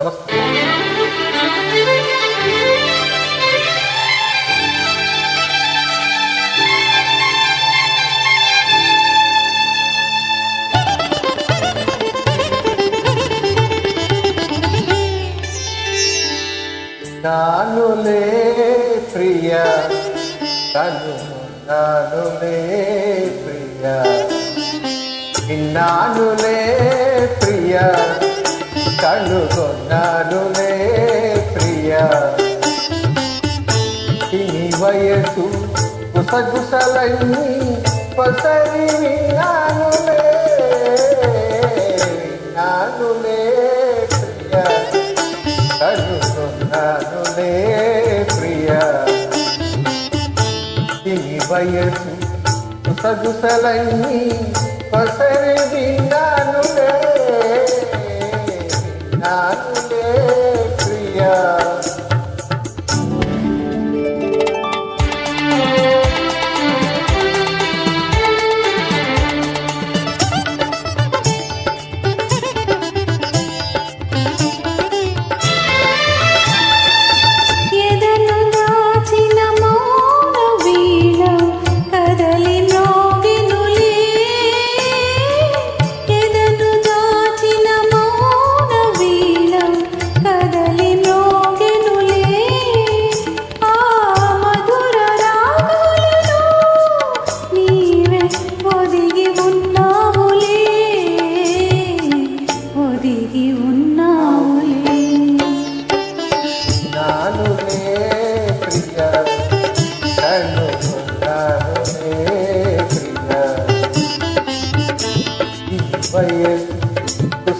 నమస్తే నానులే ప్రియ. తను నానులే ప్రియ. నానులే అన్నారులే ప్రియా. తిని వయసు గుసగుసలన్నీ పసరి నానులే నానులే ప్రియా. కలుసున్నానులే ప్రియా. తిని వయసు గుసగుసలన్నీ పసరి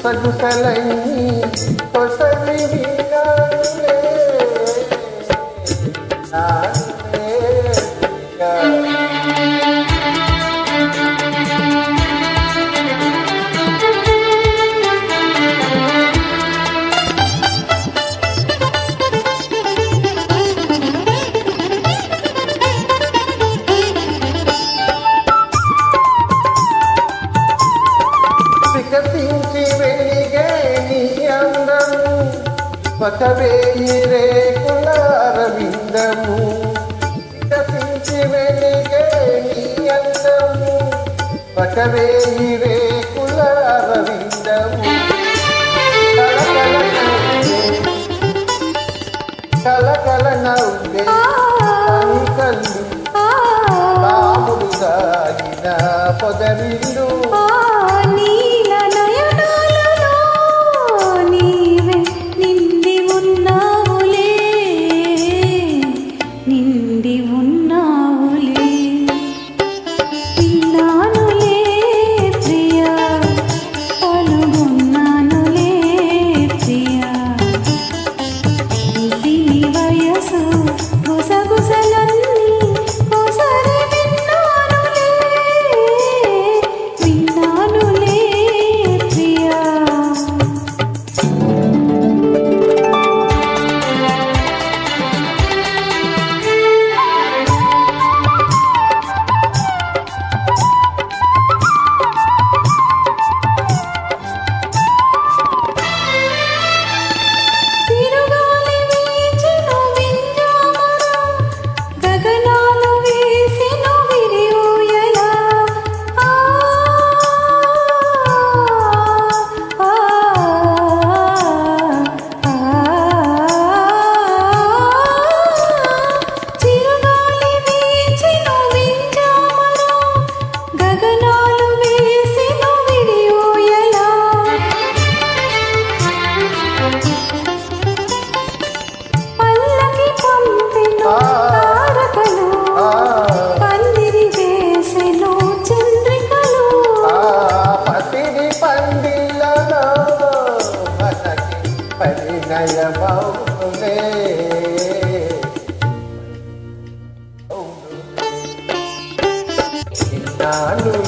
సగుసలై ఒకవేయి రేకుల అరవిందము. వికసించి వెలిగే నీ అందము ఒకవేయి రేకుల అరవిందము. కలకల నవ్వే కళ్ళు. రాముడు దాగిన పొదరిని Oh, no.